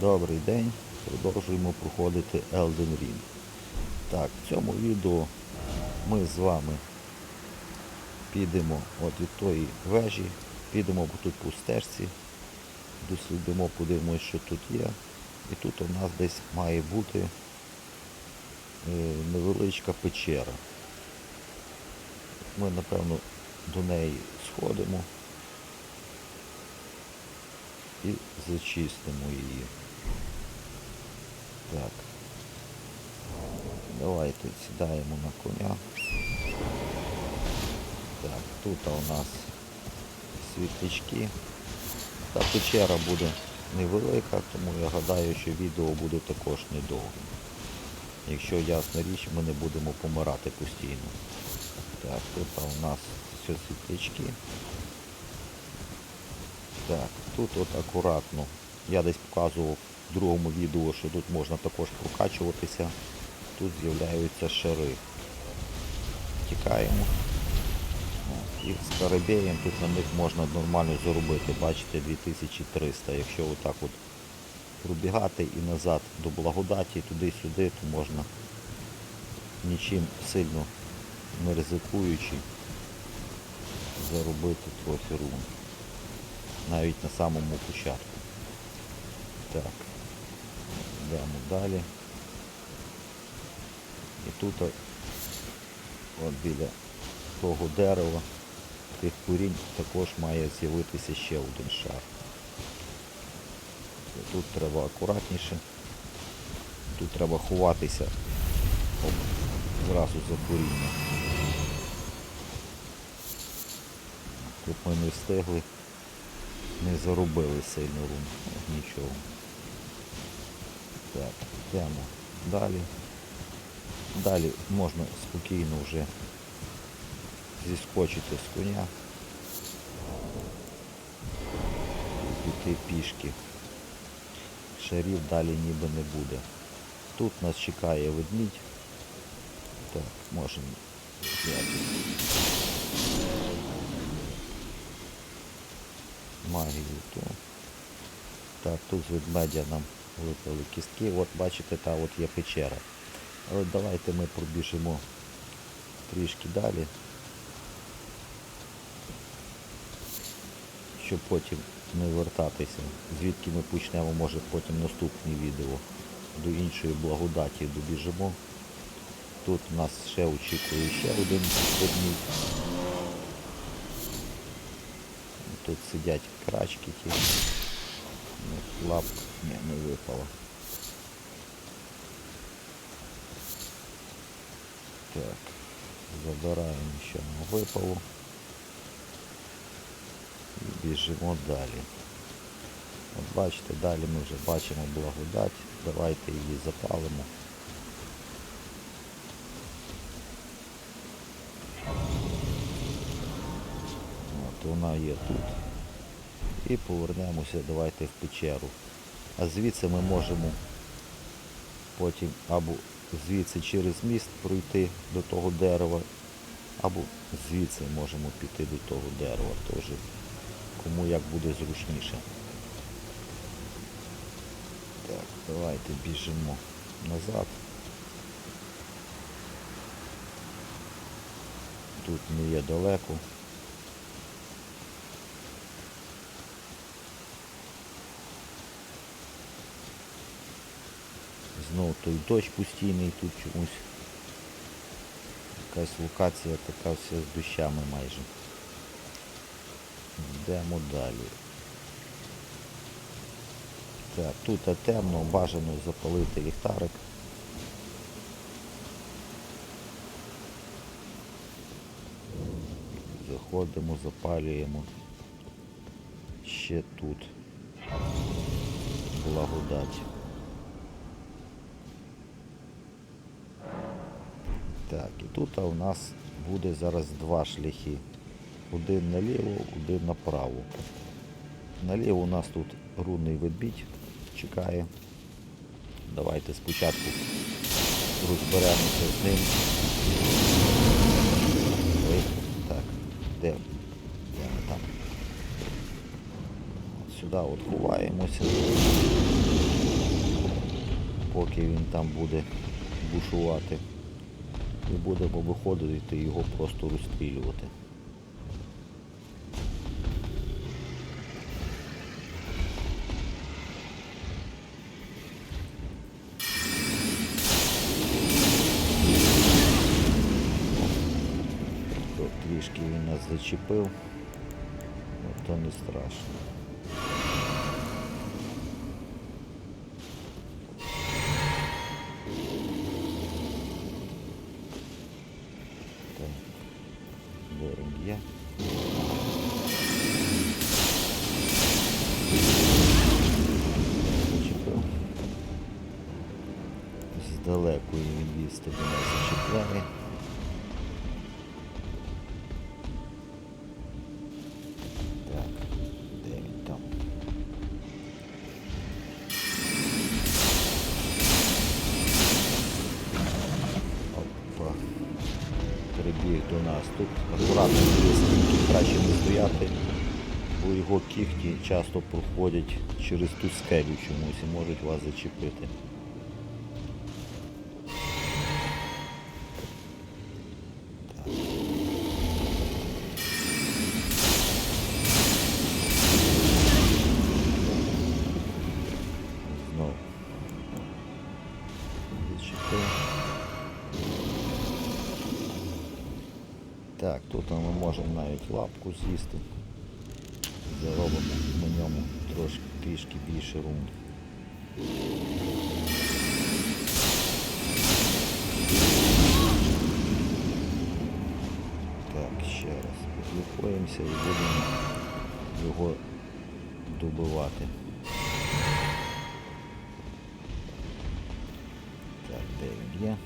Добрий день. Продовжуємо проходити Elden Ring. Так, в цьому відео ми з вами підемо от від тої вежі, підемо тут по стежці, дослідимо, подивимося, що тут є. І тут у нас десь має бути е, невеличка печера. Ми, напевно, до неї сходимо і зачистимо її. Так. Давайте сідаємо на коня. Так, тут у нас світлячки. Та печера буде невелика, тому я гадаю, що відео буде також недовгим. Якщо ясна річ, ми не будемо помирати постійно. Так, тут у нас все світлячки. Так, тут от акуратно. Я десь показував в другому відео, що тут можна також прокачуватися. Тут з'являються шари. Тікаємо. І з карабеєм тут на них можна нормально заробити. Бачите, 2300. Якщо отак от пробігати і назад до благодаті, туди-сюди, то можна нічим сильно не ризикуючи заробити трохи рун. Навіть на самому початку. Так, йдемо далі. І тут от біля того дерева, тих курінь також має з'явитися ще один шар. Тут треба акуратніше. Тут треба ховатися Оп, зразу за куріння. Тут ми не встигли, не заробили сильно рун, нічого. Так, йдемо далі. Далі можна спокійно вже зіскочити з коня піти пішки. Шарів далі ніби не буде. Тут нас чекає ведмідь. Так, можемо взяти магію. Так, тут ведмедя нам випали кістки. От бачите, та от є печера. Але давайте ми пробіжимо трішки далі, щоб потім не вертатися. Звідки ми почнемо, може потім наступні відео до іншої благодаті добіжимо. Тут нас ще очікує ще один ведмідь. Тут сидять крачки ті. Ну, Лап ні, не випало. Так, забираємо, що нам випало. І біжимо далі. От бачите, далі ми вже бачимо благодать. Давайте її запалимо. От вона є тут. І повернемося, давайте в печеру. А звідси ми можемо потім або звідси через міст пройти до того дерева, або звідси можемо піти до того дерева теж. Кому як буде зручніше. Так, давайте біжимо назад. Тут не є далеко. Знову той дощ постійний тут чомусь. Якась локація така вся з дощами майже. Йдемо далі. Так, тут темно, бажано запалити ліхтарик. Заходимо, запалюємо. Ще тут. Благодать. Так, і тут у нас буде зараз два шляхи. Один наліво, один направо. Наліво у нас тут рунний ведмідь чекає. Давайте спочатку розберемося з ним. Ой, так, де? Ми там? От сюди от ховаємося. поки він там буде бушувати. І будемо виходити його просто розстрілювати. Трішки він нас зачепив, ну то не страшно. Там? Опа. Прибіг до нас. Тут акуратно біля краще не бо його кіхті часто проходять через ту скелю чомусь і можуть вас зачепити. Можемо навіть лапку з'їсти. Заробимо на ньому трошки трішки більше рун. Так, ще раз підлікуємося і будемо його добивати. Так, де він є?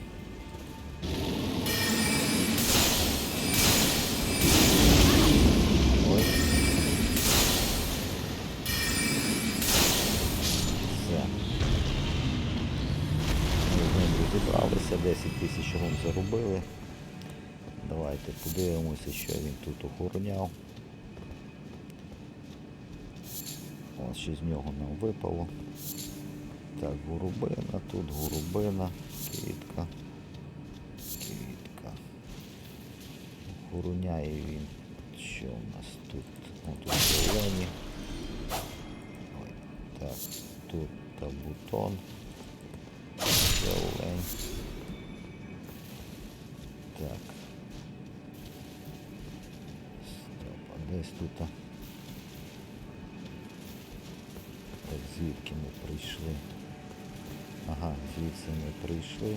10 тисяч рун заробили. Давайте подивимося, що він тут охороняв. Ось що з нього нам випало. Так, горобина, тут горобина, квітка, квітка. Охороняє він. Що у нас тут? О, тут зелені. Ой, так, тут табутон. Зелень. Так. Стоп, а десь тут. Так, звідки ми прийшли? Ага, звідси ми прийшли.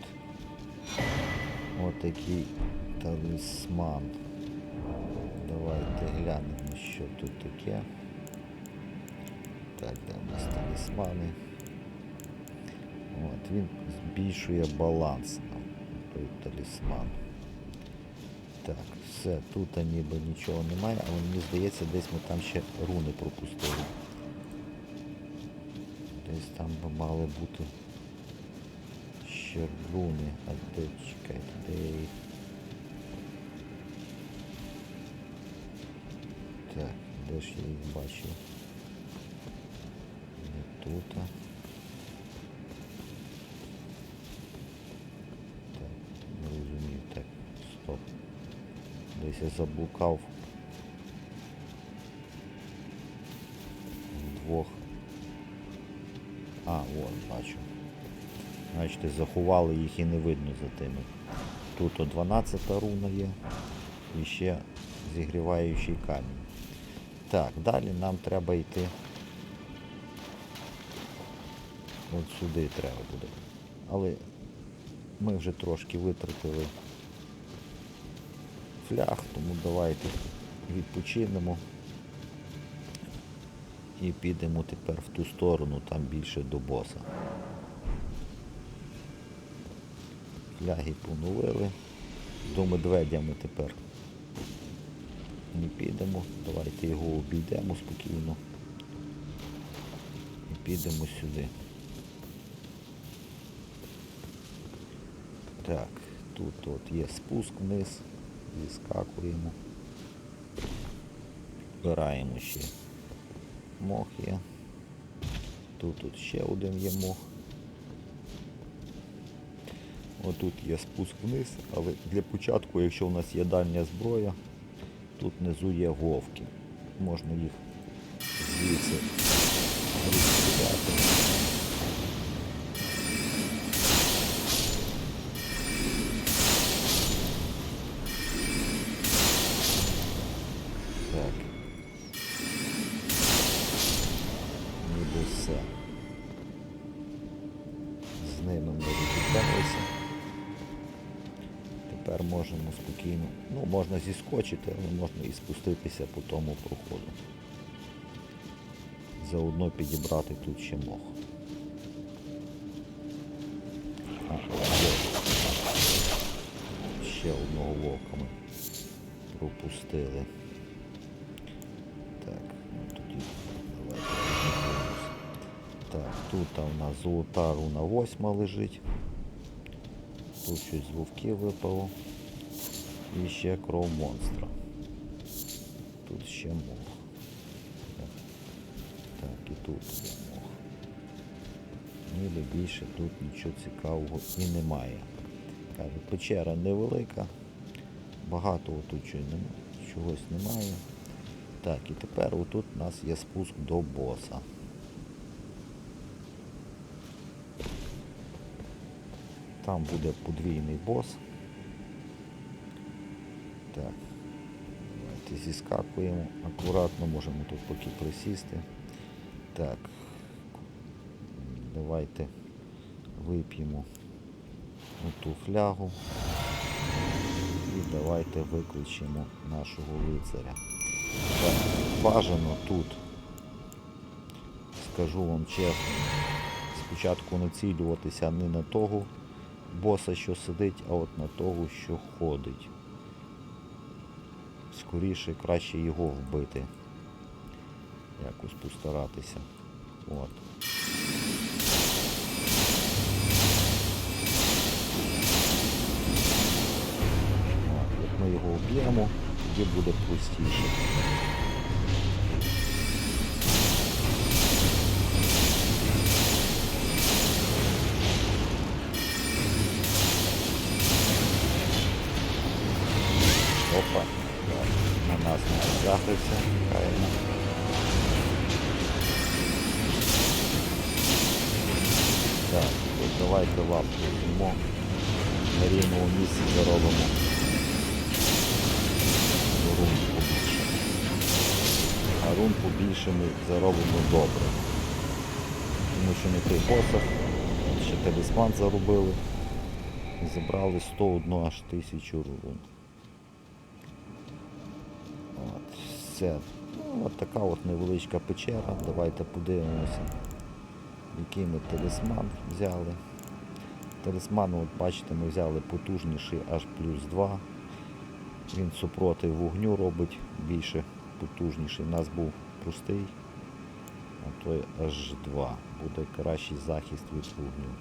Тут отакий талісман. Давайте глянемо, що тут таке. Так, де у нас талісмани. От, він збільшує баланс нам, той талісман. Так, все, тут ніби нічого немає, але мені здається, десь ми там ще руни пропустили. Десь там би мали бути ще. А де чекайте, де? Так, де ж я їх бачив? Не тут. Так, не розумію. Так, стоп. Десь я заблукав. Двох. А, от, бачу. Значить, заховали їх і не видно за тими. Тут о 12 руна є. І ще зігріваючий камінь. Так, далі нам треба йти. От сюди треба буде. Але ми вже трошки витратили флях, тому давайте відпочинемо і підемо тепер в ту сторону, там більше до боса. Фляги поновили. До медведя ми тепер не підемо. Давайте його обійдемо спокійно. І підемо сюди. Так, тут от є спуск вниз, зіскакуємо. Збираємо ще мох є. Тут, тут ще один є мох. Отут є спуск вниз, але для початку, якщо у нас є дальня зброя, тут внизу є говки. Можна їх можна зіскочити, але можна і спуститися по тому проходу. Заодно підібрати тут ще мох. А. Ще одного вовка ми пропустили. Так, ну тоді давайте. Так, тут у нас золота руна восьма лежить. Тут щось з вовків випало. І ще кров монстра. Тут ще мох. Так, і тут є мох. Ніби більше тут нічого цікавого і немає. Кажу, печера невелика, багато тут чогось немає. Так, і тепер отут у нас є спуск до боса. Там буде подвійний бос. Так. Давайте зіскакуємо. Акуратно можемо тут поки присісти. Так. Давайте вип'ємо ту флягу. І давайте викличемо нашого лицаря. Так, бажано тут, скажу вам чесно, спочатку націлюватися не на того боса, що сидить, а от на того, що ходить. Скоріше краще його вбити. Якось постаратися. От. Як ми його об'ємо, тоді буде простіше. Нас не захився, правильно. Так, давайте лапку візьмемо. На рівному місці заробимо рун побільше. А рун побільше ми заробимо добре. Тому що не той посох, ще талісман заробили. Забрали 101 аж тисячу рун. От, все. Ну, от така от невеличка печера. Давайте подивимося, який ми талісман взяли. Талісман, от бачите, ми взяли потужніший аж плюс 2. Він супротив вогню робить більше потужніший. У нас був простий, а той аж 2. Буде кращий захист від вогню.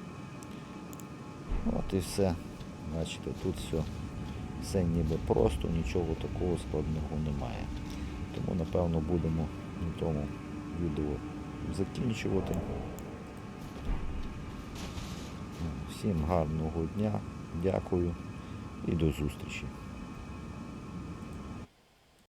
От і все. Бачите, тут все, все ніби просто, нічого такого складного немає. Тому напевно будемо на тому відео закінчувати. Всім гарного дня, дякую і до зустрічі.